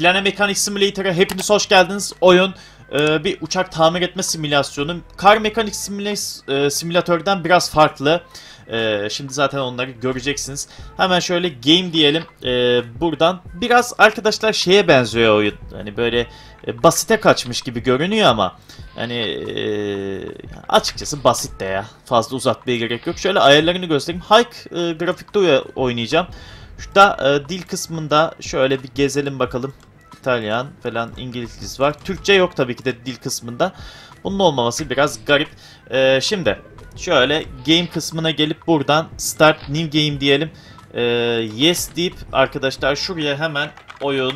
Plane Mechanic Simulator'a hepiniz hoş geldiniz. Oyun e, bir uçak tamir etme simülasyonu. Kar Mechanic Simula- e, Simülatör'den biraz farklı. E, şimdi zaten onları göreceksiniz. Hemen şöyle game diyelim. E, buradan biraz arkadaşlar şeye benziyor oyun. Hani böyle e, basite kaçmış gibi görünüyor ama hani e, açıkçası basit de ya. Fazla uzatmaya gerek yok. Şöyle ayarlarını göstereyim. Hike e, grafikte oynayacağım. Şurada e, dil kısmında şöyle bir gezelim bakalım. İtalyan falan İngiliz var. Türkçe yok tabii ki de dil kısmında. Bunun olmaması biraz garip. E, şimdi şöyle game kısmına gelip buradan start new game diyelim. E, yes deyip arkadaşlar şuraya hemen oyun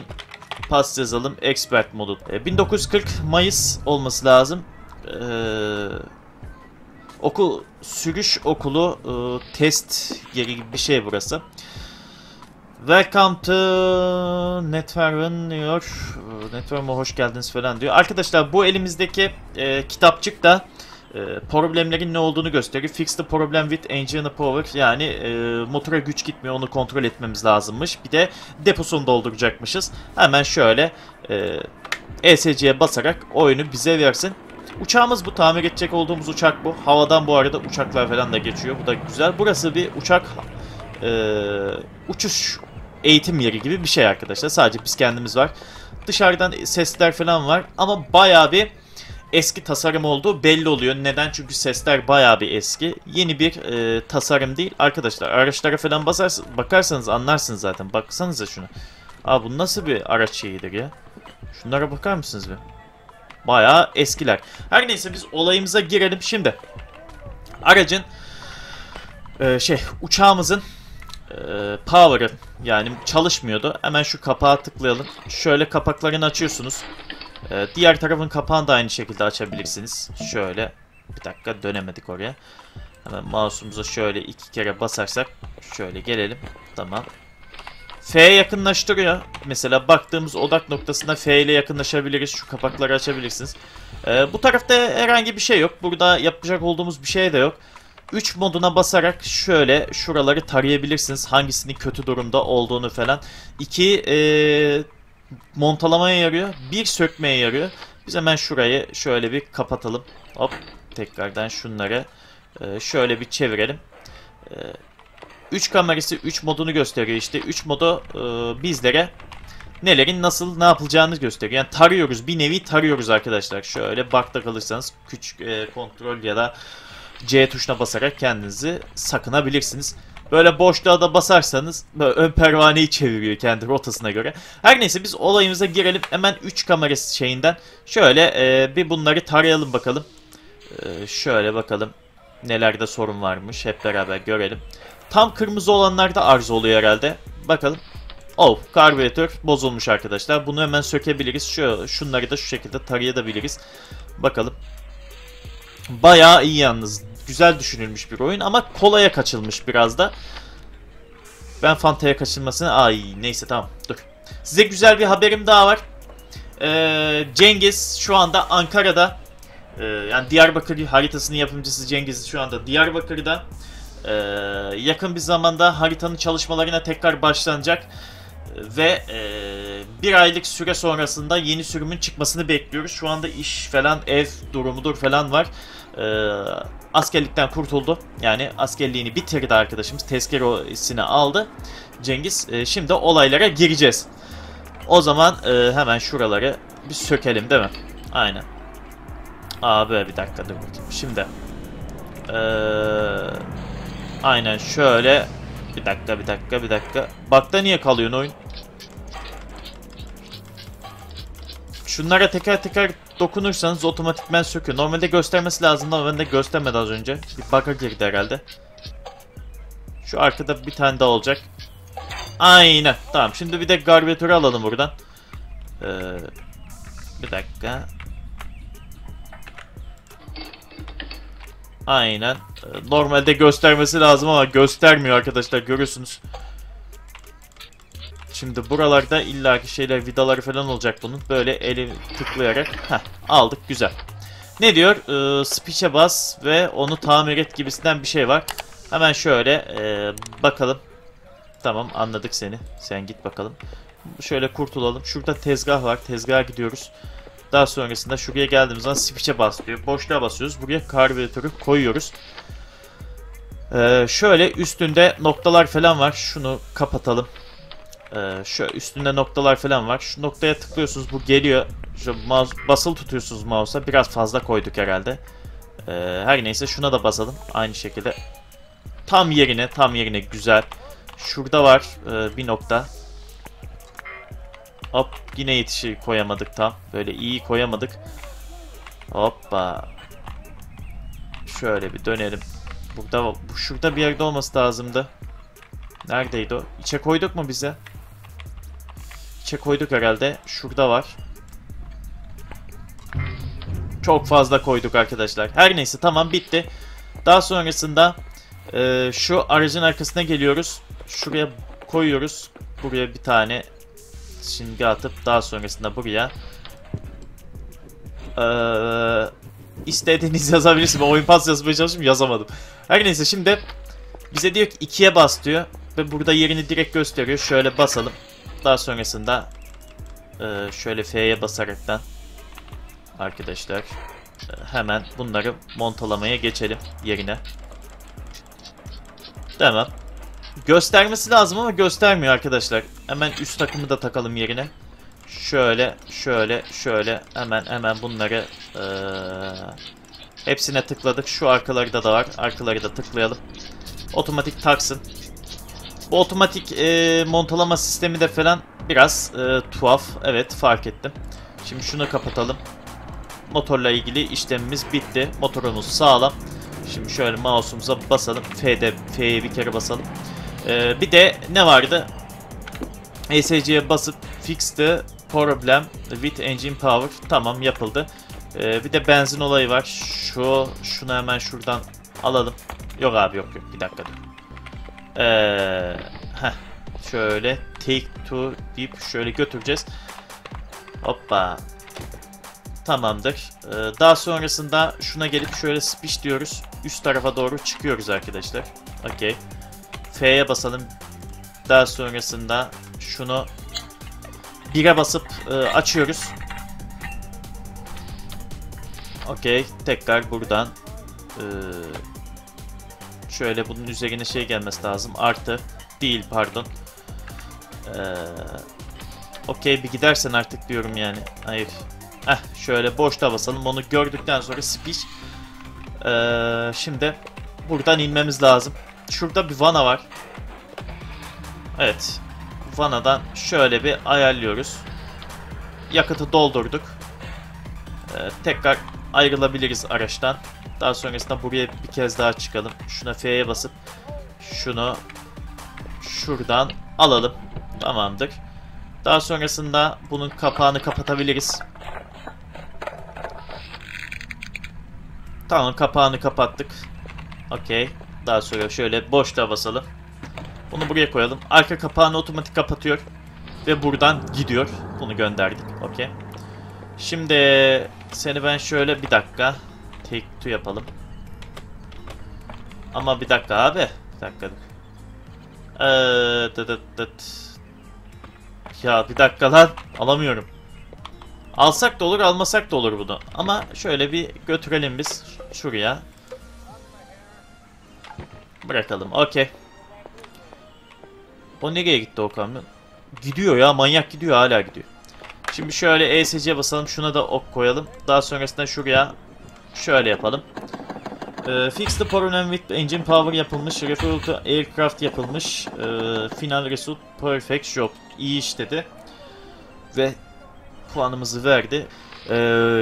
pas yazalım expert modu. E, 1940 Mayıs olması lazım. E, okul sürüş okulu e, test yeri gibi bir şey burası. Welcome to Netverven diyor. Netverven'e hoş geldiniz falan diyor. Arkadaşlar bu elimizdeki e, kitapçık da e, problemlerin ne olduğunu gösteriyor. Fix the problem with engine power. Yani e, motora güç gitmiyor onu kontrol etmemiz lazımmış. Bir de deposunu dolduracakmışız. Hemen şöyle e, ESC'ye basarak oyunu bize versin. Uçağımız bu. Tamir edecek olduğumuz uçak bu. Havadan bu arada uçaklar falan da geçiyor. Bu da güzel. Burası bir uçak e, uçuş eğitim yeri gibi bir şey arkadaşlar. Sadece biz kendimiz var. Dışarıdan sesler falan var ama bayağı bir eski tasarım olduğu belli oluyor. Neden? Çünkü sesler bayağı bir eski. Yeni bir e, tasarım değil. Arkadaşlar araçlara falan basar, bakarsanız anlarsınız zaten. Baksanıza şunu. Aa bu nasıl bir araç şeyidir ya? Şunlara bakar mısınız bir? Bayağı eskiler. Her neyse biz olayımıza girelim şimdi. Aracın e, şey uçağımızın e, power'ı yani çalışmıyordu. Hemen şu kapağı tıklayalım. Şöyle kapaklarını açıyorsunuz. E, diğer tarafın kapağını da aynı şekilde açabilirsiniz. Şöyle bir dakika dönemedik oraya. Hemen mouse'umuza şöyle iki kere basarsak şöyle gelelim. Tamam. F'ye yakınlaştırıyor. Mesela baktığımız odak noktasında F ile yakınlaşabiliriz. Şu kapakları açabilirsiniz. Ee, bu tarafta herhangi bir şey yok. Burada yapacak olduğumuz bir şey de yok. 3 moduna basarak şöyle şuraları tarayabilirsiniz. Hangisinin kötü durumda olduğunu falan. 2 e, montalamaya yarıyor. 1 sökmeye yarıyor. Biz hemen şurayı şöyle bir kapatalım. Hop tekrardan şunları e, şöyle bir çevirelim. E, 3 kamerası 3 modunu gösteriyor işte. 3 modu e, bizlere nelerin nasıl ne yapılacağını gösteriyor. Yani tarıyoruz. Bir nevi tarıyoruz arkadaşlar. Şöyle bakta kalırsanız küçük e, kontrol ya da C tuşuna basarak kendinizi sakınabilirsiniz. Böyle boşluğa da basarsanız ön pervaneyi çeviriyor kendi rotasına göre. Her neyse biz olayımıza girelim. Hemen 3 kamerası şeyinden şöyle e, bir bunları tarayalım bakalım. E, şöyle bakalım nelerde sorun varmış hep beraber görelim. Tam kırmızı olanlarda arıza oluyor herhalde. Bakalım. Oh, karbüratör bozulmuş arkadaşlar. Bunu hemen sökebiliriz. Şu, şunları da şu şekilde tarayabiliriz. Bakalım. Bayağı iyi yalnız. Güzel düşünülmüş bir oyun ama kolaya kaçılmış biraz da. Ben Fanta'ya kaçılmasını... Ay neyse tamam dur. Size güzel bir haberim daha var. Ee, Cengiz şu anda Ankara'da. Ee, yani Diyarbakır haritasının yapımcısı Cengiz şu anda Diyarbakır'da. Ee, yakın bir zamanda haritanın çalışmalarına tekrar başlanacak ve e, bir aylık süre sonrasında yeni sürümün çıkmasını bekliyoruz. Şu anda iş falan ev durumudur falan var. Ee, askerlikten kurtuldu. Yani askerliğini bitirdi arkadaşımız. Tezkeresini aldı. Cengiz. Ee, şimdi olaylara gireceğiz. O zaman e, hemen şuraları bir sökelim değil mi? Aynen. Abi bir dakika dur bakayım. Şimdi. Eee... Aynen şöyle. Bir dakika bir dakika bir dakika. Bakta niye kalıyorsun oyun? Şunlara teker teker dokunursanız otomatikmen söküyor. Normalde göstermesi lazım ama bende göstermedi az önce. Bir bug'a girdi herhalde. Şu arkada bir tane daha olacak. Aynen. Tamam şimdi bir de garbetörü alalım buradan. Ee, bir dakika. Aynen. Normalde göstermesi lazım ama göstermiyor arkadaşlar görüyorsunuz. Şimdi buralarda illaki şeyler vidaları falan olacak bunun. Böyle eli tıklayarak heh, aldık güzel. Ne diyor? Ee, speech'e bas ve onu tamir et gibisinden bir şey var. Hemen şöyle e, bakalım. Tamam anladık seni. Sen git bakalım. Şöyle kurtulalım. Şurada tezgah var. Tezgaha gidiyoruz. Daha sonrasında şuraya geldiğimiz zaman switch'e basıyor. Boşluğa basıyoruz. Buraya karbüratörü koyuyoruz. Ee, şöyle üstünde noktalar falan var. Şunu kapatalım. Ee, şu üstünde noktalar falan var. Şu noktaya tıklıyorsunuz. Bu geliyor. Şu mouse, basılı tutuyorsunuz mouse'a. Biraz fazla koyduk herhalde. Ee, her neyse şuna da basalım. Aynı şekilde. Tam yerine, tam yerine güzel. Şurada var e, bir nokta. Hop yine yetişi koyamadık tam. Böyle iyi koyamadık. Hoppa. Şöyle bir dönelim. Burada bu şurada bir yerde olması lazımdı. Neredeydi o? İçe koyduk mu bize? İçe koyduk herhalde. Şurada var. Çok fazla koyduk arkadaşlar. Her neyse tamam bitti. Daha sonrasında e, şu aracın arkasına geliyoruz. Şuraya koyuyoruz. Buraya bir tane şimdi atıp daha sonrasında buraya ee, istediğiniz yazabilirsiniz. Ben oyun pas yazmaya çalıştım yazamadım. Her neyse şimdi bize diyor ki 2'ye bas diyor. Ve burada yerini direkt gösteriyor. Şöyle basalım. Daha sonrasında e, şöyle F'ye basaraktan arkadaşlar e, hemen bunları montalamaya geçelim yerine. Tamam. Göstermesi lazım ama göstermiyor arkadaşlar. Hemen üst takımı da takalım yerine. Şöyle, şöyle, şöyle. Hemen hemen bunları ee, hepsine tıkladık. Şu arkaları da da var. Arkaları da tıklayalım. Otomatik taksın. Bu otomatik e, montalama sistemi de falan biraz e, tuhaf. Evet fark ettim. Şimdi şunu kapatalım. Motorla ilgili işlemimiz bitti. Motorumuz sağlam. Şimdi şöyle mouse'umuza basalım. F'de F'ye bir kere basalım. Ee, bir de ne vardı? ESC'ye basıp fix the problem with engine power. Tamam yapıldı. Ee, bir de benzin olayı var. Şu şunu hemen şuradan alalım. Yok abi yok yok bir dakika dur. Ee, şöyle take to deyip şöyle götüreceğiz. Hoppa. Tamamdır. Ee, daha sonrasında şuna gelip şöyle speech diyoruz. Üst tarafa doğru çıkıyoruz arkadaşlar. Okey. F'ye basalım. Daha sonrasında şunu 1'e basıp e, açıyoruz. Okey. Tekrar buradan e, şöyle bunun üzerine şey gelmesi lazım. Artı değil pardon. E, Okey bir gidersen artık diyorum yani. Hayır. Heh, şöyle boşta basalım. Onu gördükten sonra speech. Ee, şimdi buradan inmemiz lazım. Şurada bir vana var. Evet. Vanadan şöyle bir ayarlıyoruz. Yakıtı doldurduk. Ee, tekrar ayrılabiliriz araçtan. Daha sonrasında buraya bir kez daha çıkalım. Şuna F'ye basıp şunu şuradan alalım. Tamamdır. Daha sonrasında bunun kapağını kapatabiliriz. Tamam kapağını kapattık. Okey. Daha sonra şöyle boşluğa basalım. Bunu buraya koyalım. Arka kapağını otomatik kapatıyor. Ve buradan gidiyor. Bunu gönderdik. Okey. Şimdi seni ben şöyle bir dakika take two yapalım. Ama bir dakika abi. Bir dakika. Ee, dıt dıt dıt. Ya bir dakika lan. Alamıyorum. Alsak da olur almasak da olur bunu. Ama şöyle bir götürelim biz şuraya. Bırakalım. Okey. O nereye gitti o kamyon? Gidiyor ya manyak gidiyor hala gidiyor. Şimdi şöyle ESC'ye basalım. Şuna da ok koyalım. Daha sonrasında şuraya şöyle yapalım. Ee, fix the problem with engine power yapılmış. Refuel to aircraft yapılmış. Ee, final result perfect job. İyi iş dedi. Ve puanımızı verdi. Ee,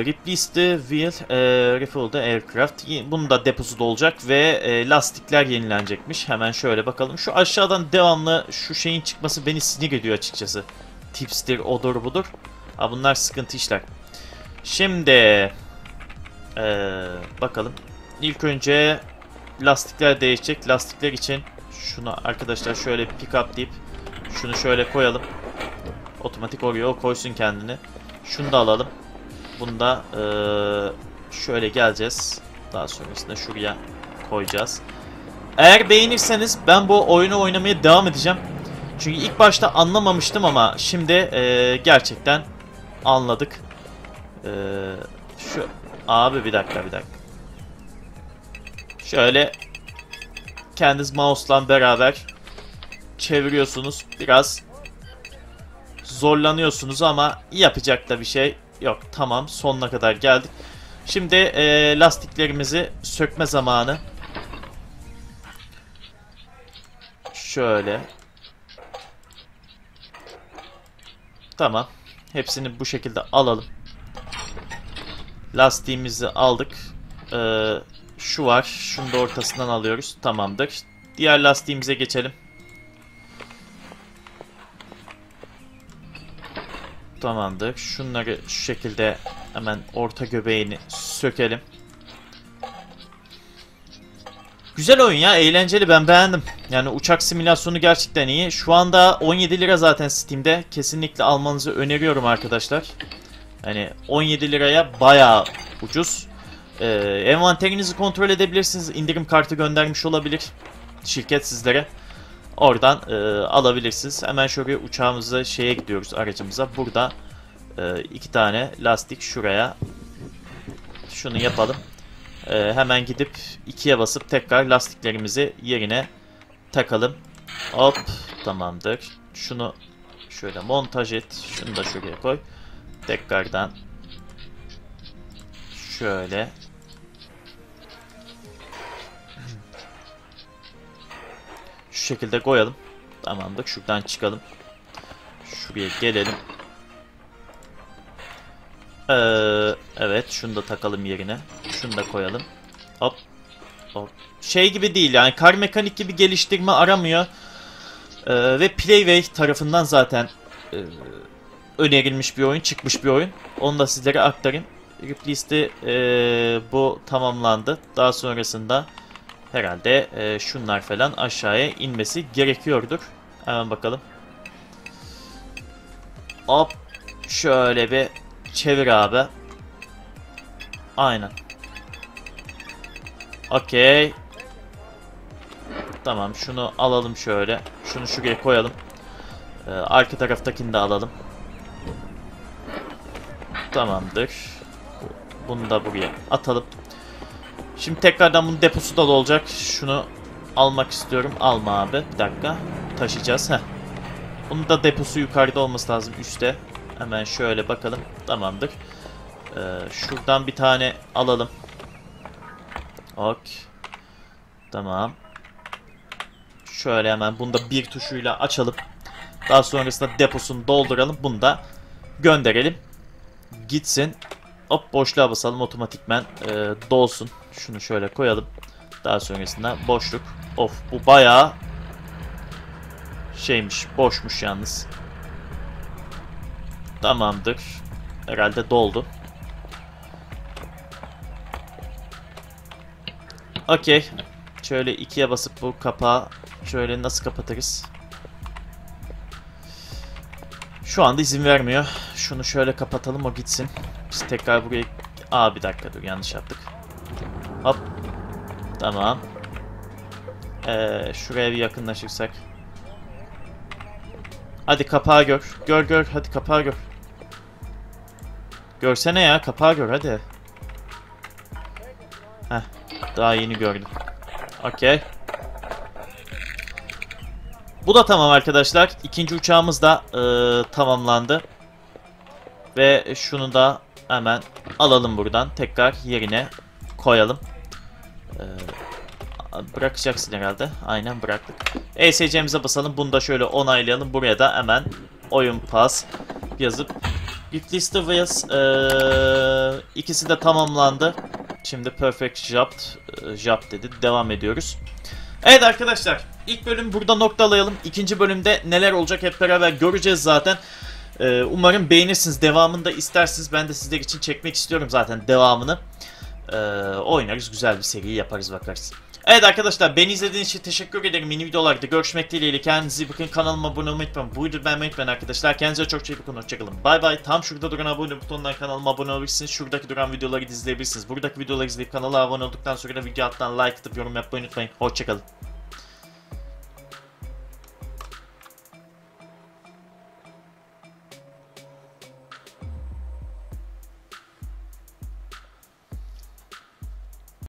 replace the wheel, e, refuel the aircraft. Bunun da deposu da olacak ve e, lastikler yenilenecekmiş. Hemen şöyle bakalım. Şu aşağıdan devamlı şu şeyin çıkması beni sinir ediyor açıkçası. Tipstir, odur budur. Ha, bunlar sıkıntı işler. Şimdi ee, bakalım. İlk önce lastikler değişecek. Lastikler için şunu arkadaşlar şöyle pick up deyip şunu şöyle koyalım. Otomatik oraya o koysun kendini. Şunu da alalım. Bunu da ee, şöyle geleceğiz. Daha sonrasında şuraya koyacağız. Eğer beğenirseniz ben bu oyunu oynamaya devam edeceğim. Çünkü ilk başta anlamamıştım ama şimdi e, gerçekten anladık. E, şu abi bir dakika bir dakika. Şöyle kendiniz mouse'la beraber çeviriyorsunuz. Biraz zorlanıyorsunuz ama yapacak da bir şey yok. Tamam sonuna kadar geldik. Şimdi e, lastiklerimizi sökme zamanı. Şöyle. Tamam. Hepsini bu şekilde alalım. Lastiğimizi aldık. Ee, şu var. Şunu da ortasından alıyoruz. Tamamdır. Diğer lastiğimize geçelim. Tamamdır. Şunları şu şekilde hemen orta göbeğini sökelim. Güzel oyun ya, eğlenceli ben beğendim. Yani uçak simülasyonu gerçekten iyi. Şu anda 17 lira zaten Steam'de. Kesinlikle almanızı öneriyorum arkadaşlar. Hani 17 liraya bayağı ucuz. Ee, envanterinizi kontrol edebilirsiniz. İndirim kartı göndermiş olabilir şirket sizlere. Oradan e, alabilirsiniz. Hemen şöyle uçağımıza şeye gidiyoruz aracımıza. Burada e, iki tane lastik şuraya. Şunu yapalım. E, hemen gidip ikiye basıp tekrar lastiklerimizi yerine takalım. Hop tamamdır. Şunu şöyle montaj et. Şunu da şuraya koy. Tekrardan şöyle Şu şekilde koyalım. Tamamdır. Şuradan çıkalım. Şuraya gelelim. Ee, evet. Şunu da takalım yerine. Şunu da koyalım. Hop. Hop. Şey gibi değil yani. Kar mekanik gibi geliştirme aramıyor. Ee, ve Playway tarafından zaten e, önerilmiş bir oyun. Çıkmış bir oyun. Onu da sizlere aktarayım. Ripley'ste e, bu tamamlandı. Daha sonrasında herhalde e, şunlar falan aşağıya inmesi gerekiyordur. Hemen bakalım. Hop. Şöyle bir çevir abi. Aynen. Okey. Tamam şunu alalım şöyle. Şunu şuraya koyalım. Ee, arka taraftakini de alalım. Tamamdır. Bunu da buraya atalım. Şimdi tekrardan bunun deposu da olacak. Şunu almak istiyorum. Alma abi. Bir dakika. Taşıyacağız. Heh. Bunun da deposu yukarıda olması lazım. Üste. Hemen şöyle bakalım. Tamamdır. Ee, şuradan bir tane alalım. Ok. Tamam. Şöyle hemen bunu da bir tuşuyla açalım. Daha sonrasında deposunu dolduralım. Bunu da gönderelim. Gitsin. Hop boşluğa basalım otomatikmen e, dolsun. Şunu şöyle koyalım. Daha sonrasında boşluk. Of bu bayağı şeymiş boşmuş yalnız. Tamamdır. Herhalde doldu. Okey. Şöyle ikiye basıp bu kapağı şöyle nasıl kapatırız? Şu anda izin vermiyor. Şunu şöyle kapatalım o gitsin. Biz tekrar buraya... Aa bir dakika dur yanlış yaptık. Hop. Tamam. Ee, şuraya bir yakınlaşırsak. Hadi kapağı gör. Gör gör hadi kapağı gör. Görsene ya kapağı gör hadi. Heh. Daha yeni gördüm. Okey. Bu da tamam arkadaşlar. İkinci uçağımız da e, tamamlandı. Ve şunu da hemen alalım buradan. Tekrar yerine koyalım. E, bırakacaksın herhalde. Aynen bıraktık. ESC'mize basalım. Bunu da şöyle onaylayalım. Buraya da hemen oyun pas yazıp Gift Wheels e, ikisi de tamamlandı. Şimdi Perfect Job, e, job dedi. Devam ediyoruz. Evet arkadaşlar ilk bölüm burada noktalayalım. İkinci bölümde neler olacak hep beraber göreceğiz zaten. Ee, umarım beğenirsiniz. Devamını da istersiniz. Ben de sizler için çekmek istiyorum zaten devamını. Ee, oynarız güzel bir seri yaparız bakarız. Evet arkadaşlar beni izlediğiniz için teşekkür ederim. Yeni videolarda görüşmek dileğiyle. Kendinize iyi bakın. Kanalıma abone olmayı unutmayın. Bu videoyu beğenmeyi unutmayın arkadaşlar. Kendinize çok iyi bakın. Hoşçakalın. Bay bay. Tam şurada duran abone butonundan kanalıma abone olabilirsiniz. Şuradaki duran videoları izleyebilirsiniz. Buradaki videoları izleyip kanala abone olduktan sonra da video alttan like atıp yorum yapmayı unutmayın. Hoşçakalın.